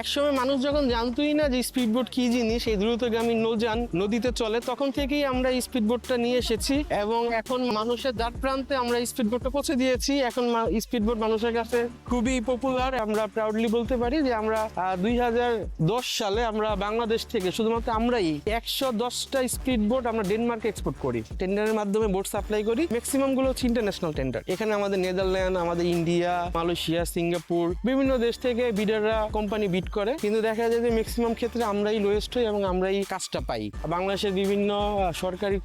একসময় মানুষ যখন জানতোই না যে স্পিড বোট কি জিনিস, এই দ্রুতগামী নৌযান নদীতে চলে, তখন থেকেই আমরা এই স্পিড বোটটা নিয়ে এসেছি এবং এখন মানুষের দ্বার প্রান্তে আমরা স্পিড বোটটা পৌঁছে দিয়েছি। এখন স্পিড বোট মানুষের কাছে খুবই পপুলার আমরা প্রাউডলি বলতে পারি যে আমরা দুই হাজার দশ সালে আমরা বাংলাদেশ থেকে শুধুমাত্র আমরাই একশো দশটা স্পিড বোট আমরা ডেনমার্কে এক্সপোর্ট করি। টেন্ডারের মাধ্যমে বোট সাপ্লাই করি। ম্যাক্সিমামগুলো হচ্ছে ইন্টারন্যাশনাল টেন্ডার এখানে আমাদের নেদারল্যান্ড আমাদের ইন্ডিয়া মালয়েশিয়া সিঙ্গাপুর বিভিন্ন দেশ থেকে বিডাররা কোম্পানি বিড করে। কিন্তু দেখা যায় যে ম্যাক্সিমাম ক্ষেত্রে আমরাই লোয়েস্ট হই এবং আমরাই কাজটা পাই। বাংলাদেশের বিভিন্ন সরকারি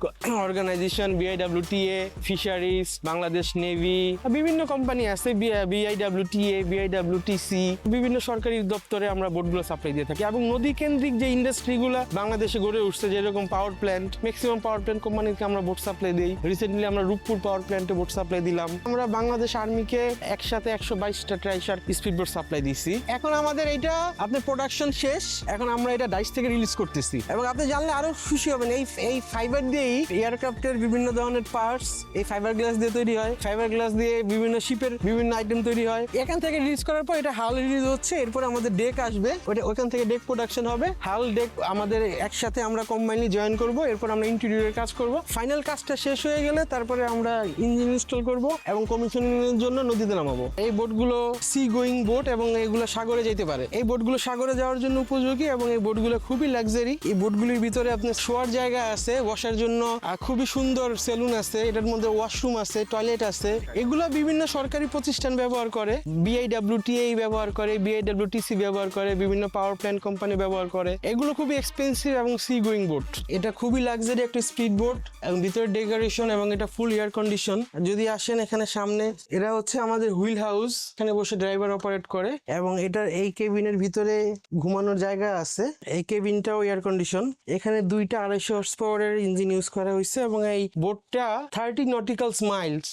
organization BIWTA fisheries Bangladesh navy বিভিন্ন কোম্পানি আছে বিআইডব্লিউটিএ বিআইডব্লিউটিসি বিভিন্ন সরকারি দপ্তরে আমরা বোটগুলো সাপ্লাই দিয়ে থাকি। এবং নদী কেন্দ্রিক যে ইন্ডাস্ট্রিগুলো বাংলাদেশে গড়ে উঠছে, যেরকম power plant maximum power plant কোম্পানিকে আমরা বোট সাপ্লাই দিই। রিসেন্টলি আমরা রূপপুর পাওয়ার প্ল্যান্টে বোট সাপ্লাই দিলাম। আমরা বাংলাদেশ আর্মিকে একসাথে একশো বাইশটা ট্রাইশার স্পিড বোট সাপ্লাই দিছি। এখন আমাদের এটা আপনার প্রোডাকশন শেষ, এখন আমরা এটা ডাইস থেকে রিলিজ করতেছি। এবং আপনি জানলে আরও খুশি হবেন, এই এই ফাইবার দিয়েই এয়ারক্রাফটের বিভিন্ন ধরনের পার্টস এই ফাইবার গ্লাস দিয়ে তৈরি হয় ফাইবার গ্লাস দিয়ে বিভিন্ন শিপের বিভিন্ন আইটেম তৈরি হয়। এখান থেকে রিলিজ করার পর এটা হাল রিলিজ হচ্ছে, এরপর আমাদের ডেক আসবে ওটা ওখান থেকে ডেক প্রোডাকশন হবে। হাল ডেক আমাদের একসাথে আমরা কম্বাইনলি জয়েন করব, এরপর আমরা ইন্টেরিয়রের কাজ করব। ফাইনাল কাজটা শেষ হয়ে গেলে তারপরে আমরা ইঞ্জিন ইনস্টল করব এবং কমিশনিং এর জন্য নদীতে নামাবো। এই বোটগুলো সি গোয়িং বোট এবং এগুলো সাগরে যেতে পারে। এই বোটগুলো সাগরে যাওয়ার জন্য উপযোগী এবং এই বোটগুলো খুবই লাক্সারি। এই বোটগুলির ভিতরে আপনার শোয়ার জায়গা আছে, বসার জন্য খুবই সুন্দর সেলুন আছে, এটার মধ্যে ওয়াশরুম আছে, টয়লেট আছে। এগুলো বিভিন্ন সরকারি প্রতিষ্ঠান ব্যবহার করে বিআইডব্লিউটিএ ব্যবহার করে বিআইডব্লিউটিসি ব্যবহার করে, বিভিন্ন পাওয়ার প্ল্যান্ট কোম্পানি ব্যবহার করে। এগুলো খুবই এক্সপেন্সিভ এবং সি গোয়িং বোট এটা খুবই লাক্সারি একটা স্পিড বোট এবং ভিতরে ডেকোরেশন এবং এটা ফুল এয়ার কন্ডিশন যদি আসেন এখানে সামনে, এরা হচ্ছে আমাদের হুইল হাউস এখানে বসে ড্রাইভার অপারেট করে এবং এটার এই কেবিনের ভিতরে ঘুমানোর জায়গা আছে। এই কেবিনটাও এয়ার কন্ডিশন এখানে দুইটা আড়াইশো হর্স পাওয়ারের ইঞ্জিন ইউজ করা হয়েছে এবং এই বোটটা thirty nauticals miles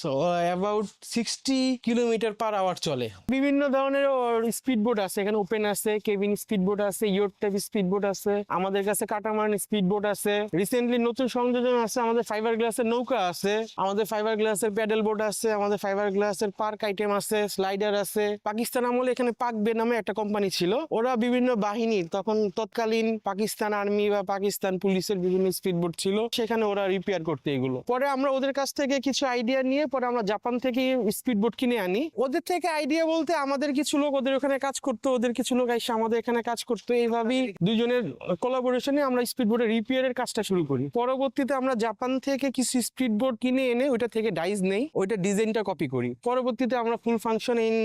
about sixty kilometre per hour চলে। বিভিন্ন ধরনের স্পিড বোট আছে, এখানে ওপেন আছে কেবিন স্পিড বোট আছে ইয়োর টাইপ স্পিড বোট আছে, আমাদের কাছে কাটামারান স্পিড বোট আছে। রিসেন্টলি নতুন সংযোজন আছে, আমাদের ফাইবার গ্লাসের নৌকা আছে, আমাদের ফাইবার গ্লাসের প্যাডেল বোট আছে, আমাদের ফাইবার গ্লাসের পার্ক আইটেম আছে স্লাইডার আছে। পাকিস্তান আমলে এখানে পাক বে নামে একটা কোম্পানি ছিল ওরা বিভিন্ন বাহিনীর তখন তৎকালীন পাকিস্তান আর্মি বা পাকিস্তান পুলিশের বিভিন্ন স্পিড বোট ছিল, সেখানে ওরা রিপেয়ার করতে এগুলো। পরে আমরা ওদের কাছ থেকে কিছু আইডিয়া নিয়ে, পরে আমরা জাপান থেকে স্পিড বোট কিনে আনি। ওদের থেকে আইডিয়া বলতে আমাদের কিছু লোক ওদের ওখানে কাজ করতো, ওদের কিছু লোক এসে আমাদের এখানে কাজ করতো। এইভাবেই দুজনের কোলাবোরেশনে আমরা স্পিড বোর্ডের রিপেয়ারের কাজটা শুরু করি। পরবর্তীতে আমরা জাপান থেকে কিছু স্পিড বোর্ড কিনে এনে, ওইটা থেকে ডাইস নেই, ওইটা ডিজাইনটা কপি করি। পরবর্তীতে আমরা ফুল ফাংশনে ইন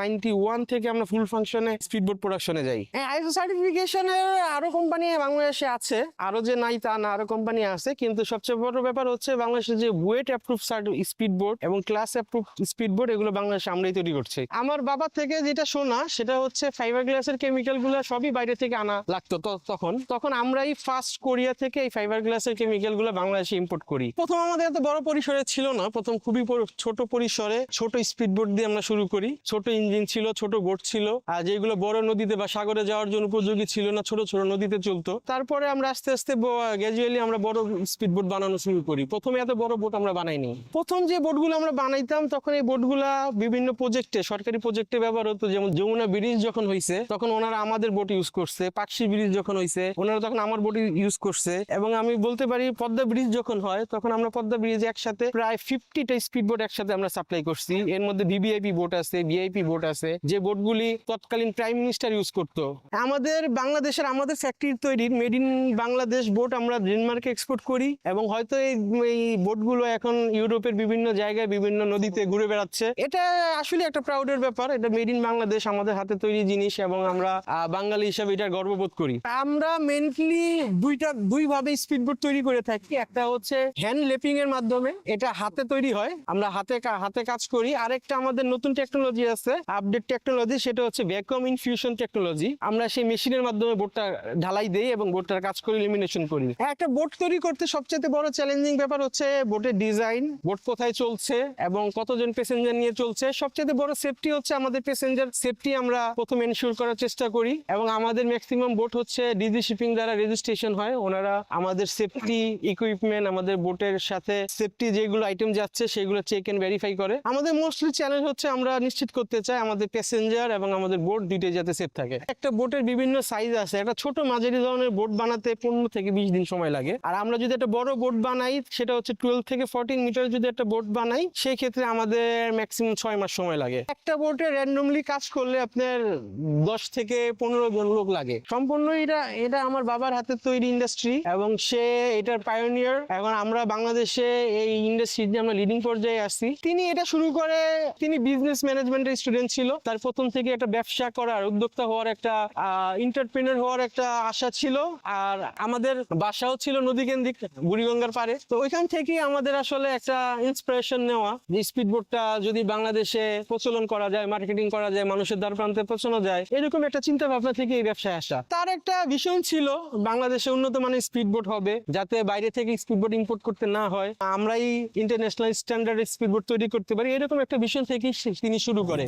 নাইনটি ওয়ান থেকে আমরা ফুল ফাংশনে স্পিড বোর্ড প্রোডাকশনে যাই। আইএসও সার্টিফিকেশনের আরও কোম্পানি বাংলাদেশে আছে। আরও যে নাই তা না, আরও কোম্পানি আছে। কিন্তু সবচেয়ে বড় ব্যাপার হচ্ছে বাংলাদেশে যে weight approve cert speed board এবং ক্লাস অ্যাপ্রুভ স্পিড বোর্ড এগুলো বাংলাদেশে আমরাই তৈরি করছি। আমার বাবা থেকে যেটা শোনা, সেটা হচ্ছে ফাইবার গ্লাসের কেমিক্যালগুলো সবই বাইরে থেকে আনা লাগতো তখন। তখন আমরাই ফার্স্ট কোরিয়া থেকে এই ফাইবার গ্লাসের কেমিক্যালগুলো বাংলাদেশে ইম্পোর্ট করি। প্রথম আমাদের এত বড় পরিসরে ছিল না। প্রথম খুবই ছোট পরিসরে ছোট স্পিড বোর্ড দিয়ে আমরা শুরু করি। ছোট ইঞ্জিন ছিল, ছোট বোট ছিল। আর যেগুলো বড় নদীতে বা সাগরে যাওয়ার জন্য উপযোগী ছিল না, ছোট ছোট নদীতে চলতো। তারপরে আমরা আস্তে আস্তে গ্রাজুয়ালি আমরা বড় স্পিড বোট বানানো শুরু করি। প্রথমে এত বড় বোট আমরা বানাইনি। প্রথম যে বোটগুলো আমরা বানাইতাম, তখন এই বোটগুলা বিভিন্ন প্রজেক্টে সরকারি প্রজেক্টে ব্যবহার হতো, যেমন যমুনা ব্রিজ যখন হয়েছে তখন ওনারা আমাদের বোট ইউজ করছে। পাকশি ব্রিজ যখন হয়েছে ওনারা তখন আমার বোট ইউজ করছে। এবং আমি বলতে পারি, পদ্মা ব্রিজ যখন হয়, তখন আমরা পদ্মা ব্রিজে একসাথে প্রায় ফিফটিটা স্পিড বোট একসাথে আমরা সাপ্লাই করছি। এর মধ্যে ভিভিআইপি বোট আছে ভিআইপি বোট আছে। যে বোটগুলি তৎকালীন প্রাইম মিনিস্টার ইউজ করতো? আমাদের বাংলাদেশের, আমাদের ফ্যাক্টরি তৈরির মেড ইন বাংলাদেশ বোট আমরা ডেনমার্কে এক্সপোর্ট করি এবং হয়তো এই বোটগুলো এখন ইউরোপের বিভিন্ন জায়গায়, বিভিন্ন নদীতে ঘুরে বেড়াচ্ছে। এটা আসলে একটা প্রাউডের ব্যাপার। এটা মেড ইন বাংলাদেশ আমাদের হাতে তৈরি জিনিস এবং আমরা বাঙালি হিসাবে এটা গর্ববোধ করি। আমরা মেনলি দুইটা দুই ভাবে স্পিড বোট তৈরি করে থাকি। একটা হচ্ছে হ্যান্ড লেপিং এর মাধ্যমে, এটা হাতে তৈরি হয়। আমরা হাতে হাতে কাজ করি। আরেকটা আমাদের নতুন টেকনোলজি আছে আপডেট টেকনোলজি সেটা হচ্ছে ভ্যাকুয়াম ইনফিউশন টেকনোলজি আমরা সেই মেশিনের মাধ্যমে বোটটা ঢালাই দেই এবং বোটটার কাজ করে ইলিমিনেশন করি। একটা বোট তৈরি করতে সবচেয়ে বড় চ্যালেঞ্জিং ব্যাপার হচ্ছে বোটের ডিজাইন বোট কোথায় চলছে এবং কতজন প্যাসেঞ্জার নিয়ে চলছে। সবচেয়ে বড় সেফটি হচ্ছে আমাদের প্যাসেঞ্জার সেফটি আমরা প্রথম এনশিওর করার চেষ্টা করি এবং আমাদের ম্যাক্সিমাম বোট হচ্ছে ডিজি শিপিং দ্বারা রেজিস্ট্রেশন হয়। ওনারা আমাদের সেফটি ইকুইপমেন্ট আমাদের বোটের সাথে সেফটি যেগুলো আইটেম যাচ্ছে সেগুলো চেক এন্ড ভেরিফাই করে। আমাদের মোস্টলি চ্যালেঞ্জ হচ্ছে আমরা নিশ্চিত করতে চাই আমাদের প্যাসেঞ্জার এবং আমাদের বোট দুইটাই যাতে সেট থাকে। একটা বোটের বিভিন্ন সাইজ আছে। একটা ছোট মাঝারি ধরনের বোট বানাতে পনেরো থেকে বিশ দিন সময় লাগে। আর আমরা যদি একটা বড় বোট বানাই, সেটা হচ্ছে টুয়েলভ থেকে ফোরটিন মিটার যদি একটা বোট বানাই সেই ক্ষেত্রে আমাদের ম্যাক্সিমাম ছয় মাস সময় লাগে। একটা বোটে র্যান্ডমলি কাজ করলে আপনার দশ থেকে পনেরো জন লোক লাগে। সম্পূর্ণ এটা এটা আমার বাবার হাতের তৈরি ইন্ডাস্ট্রি এবং সে এটার পায়োনিয়ার এখন আমরা বাংলাদেশে এই ইন্ডাস্ট্রি নিয়ে আমরা লিডিং পর্যায়ে আসছি তিনি এটা শুরু করে, তিনি বিজনেস ম্যানেজমেন্টের স্টুডেন্ট ছিল। তার প্রথম থেকে একটা ব্যবসা করার উদ্যোক্তা হওয়ার একটা এন্টারপ্রেনার হওয়ার একটা আশা ছিল। আর আমাদের বাসাও ছিল নদী কেন্দ্রিক বুড়িগঙ্গার পারে তো ওইখান থেকেই আমাদের আসলে একটা ইন্সপিরেশন নেওয়া। যে স্পিড বোটটা যদি বাংলাদেশে প্রচলন করা যায় মার্কেটিং করা যায়, মানুষের দ্বার প্রান্তে পৌঁছানো যায়, এরকম একটা চিন্তা ভাবনা থেকে এই ব্যবসায় আসা। তার একটা ভিশন ছিল, বাংলাদেশে উন্নত মানের স্পিড বোট হবে, যাতে বাইরে থেকে স্পিড বোট ইম্পোর্ট করতে না হয়। আমরাই ইন্টারন্যাশনাল স্ট্যান্ডার্ড স্পিড বোট তৈরি করতে পারি, এরকম একটা ভিশন থেকেই তিনি শুরু করে।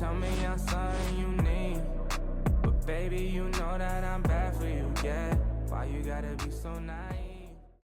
Tell me I'm something you need. But baby, you know that I'm bad for you, yeah. Why you gotta be so nice?